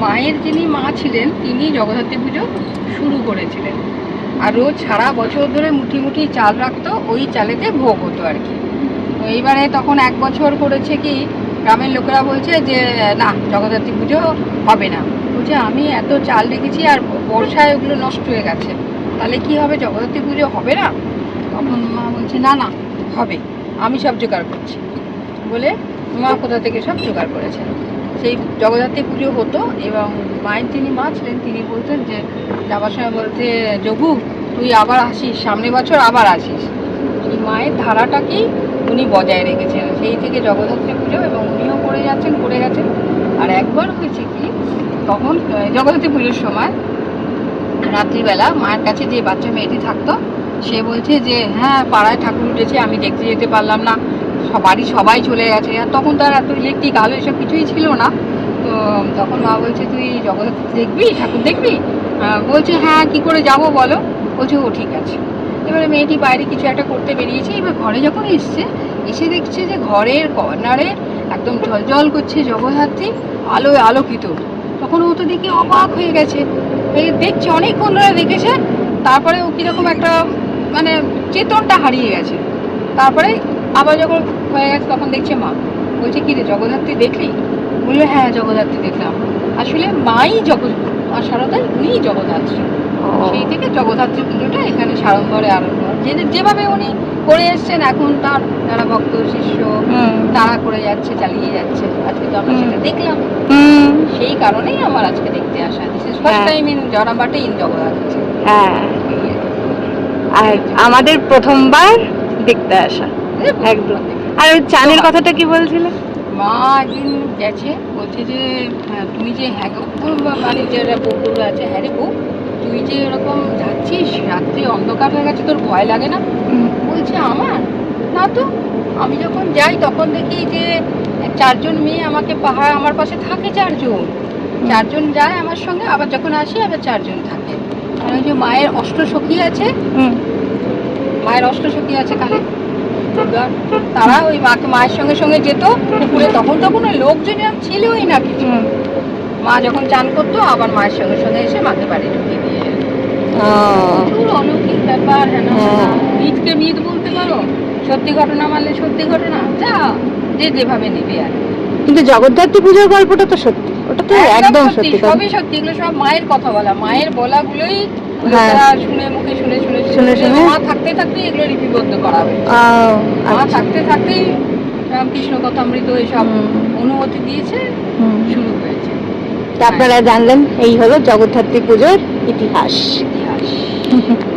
মায়ের যিনি মা ছিলেন, তিনি জগদ্ধাত্রী পুজো শুরু করেছিলেন। আর রোজ সারা বছর ধরে মুঠি মুঠি চাল রাখতো, ওই চালেতে ভোগ হতো আর কি। তো এইবারে তখন এক বছর করেছে কি, গ্রামের লোকেরা বলছে যে, না, জগদ্ধাত্রী পুজো হবে না। বলছে, আমি এত চাল রেখেছি আর বর্ষায় ওগুলো নষ্ট হয়ে গেছে। তাহলে কি হবে, জগদ্ধাত্রী পুজো হবে না? তখন মা বলছে, না না, হবে। আমি সব জোগাড় করছি। বলে মা কোথা থেকে সব জোগাড় করেছেন। সেই জগদ্ধাত্রী পুজো হতো এবং মায়ের তিনি মা ছিলেন, তিনি বলতেন যে যাবার সময় বলতে যোগু তুই আবার আসিস, সামনে বছর আবার আসিস। এই মায়ের ধারাটাকেই উনি বজায় রেখেছেন। সেই থেকে জগদ্ধাত্রী পুজো এবং উনিও করে যাচ্ছেন, করে গেছেন। আর একবার হয়েছে কি, তখন জগদ্ধাত্রী পুজোর সময় রাত্রিবেলা মায়ের কাছে যে বাচ্চা মেয়েটি থাকতো, সে বলছে যে হ্যাঁ পাড়ায় ঠাকুর উঠেছে, আমি দেখতে যেতে পারলাম না। সব- বাড়ি সবাই চলে গেছে। আর তখন তো আর এত ইলেকট্রিক আলো এসব কিছুই ছিল না। তো তখন মা বলছে, তুই জগদ্ধাত্রী দেখবি? ঠাকুর দেখবি? বলছে হ্যাঁ কি করে যাব বলো? বলছে, ও, ঠিক আছে। এবারে মেয়েটি বাইরে কিছু একটা করতে বেরিয়েছে। এবার ঘরে যখন এসছে, এসে দেখছে যে ঘরের কর্নারে একদম জল করছে জগদ্ধাত্রী আলোয় আলোকিত। তখন ও তো দেখে অবাক হয়ে গেছে। দেখছে, অনেকক্ষণ ধরে দেখেছে। তারপরে ও কীরকম একটা মানে চেতনটা হারিয়ে গেছে। তারপরে আবার যখন হয়ে গেছে তখন দেখছে মা। বলছে কি রে জগদ্ধাত্রী দেখলি? বলল হ্যাঁ জগদ্ধাত্রী দেখলাম। আসলে মাই জগৎ মা শারদাই উনিই জগদ্ধাত্রী। সেই থেকে জগদ্ধাত্রী পুজোটা এখানে সাড়ম্বরে আরম্ভ। যে যেভাবে উনি করে এসছেন এখন তার যারা ভক্ত শিষ্য তারা করে যাচ্ছে চালিয়ে যাচ্ছে। আজকে তো আমরা সেটা দেখলাম। সেই কারণেই আমার আজকে দেখতে আসা this is first. Time in জরাবাটে in Jagaddhatri. হ্যাঁ। আর আমাদের প্রথমবার দেখতে আসা। একদম। আর ওই চানের কথাটা কি বলছিলে? মা একদিন গেছে বলছে যে হ্যাঁ, তুমি যে হ্যাঁ মানে যারা বউগুলো আছে হ্যাঁ রে বউ তুই যে এরকম যাচ্ছিস রাত্রে অন্ধকার হয়ে গেছে তোর ভয় লাগে না? বলছে আমার? না তো আমি যখন যাই তখন দেখি যে চারজন মেয়ে আমাকে পাহাড় আমার পাশে থাকে চারজন। চারজন যায় আমার সঙ্গে আবার যখন আসি আবার চারজন থাকে। আর ওই যে মায়ের অষ্টসখী আছে মায়ের অষ্টসখী আছে কালে তারা ওই মাকে মায়ের সঙ্গে সঙ্গে যেত পুকুরে। তখন তখন ওই লোকজন ছিলই না কিছু। মা যখন চান করতো আবার মায়ের সঙ্গে সঙ্গে এসে মাকে বাড়ি ঢুকিয়ে দিয়ে অলৌকিক ব্যাপার হ্যাঁ। মিথকে মিথ বলতে পারো। সত্যি ঘটনা মানলে সত্যি ঘটনা। যা যে যেভাবে নেবে আর কিন্তু জগদ্ধাত্রী পুজোর গল্পটা তো সত্যি। ওটা তো একদম সত্যি সবই সত্যি। এগুলো সব মায়ের কথা বলা। মায়ের বলাগুলোই শুনে মুখে শুনে শুনে শুনে শুনে। মা থাকতে থাকতেই এগুলো লিপিবদ্ধ করা হবে মা আচ্ছা। থাকতে থাকতেই রামকৃষ্ণ কথামৃত এসব অনুমতি দিয়েছে শুরু হয়েছে। আপনারা জানলেন এই হলো জগদ্ধাত্রী পুজোর ইতিহাস। ইতিহাস।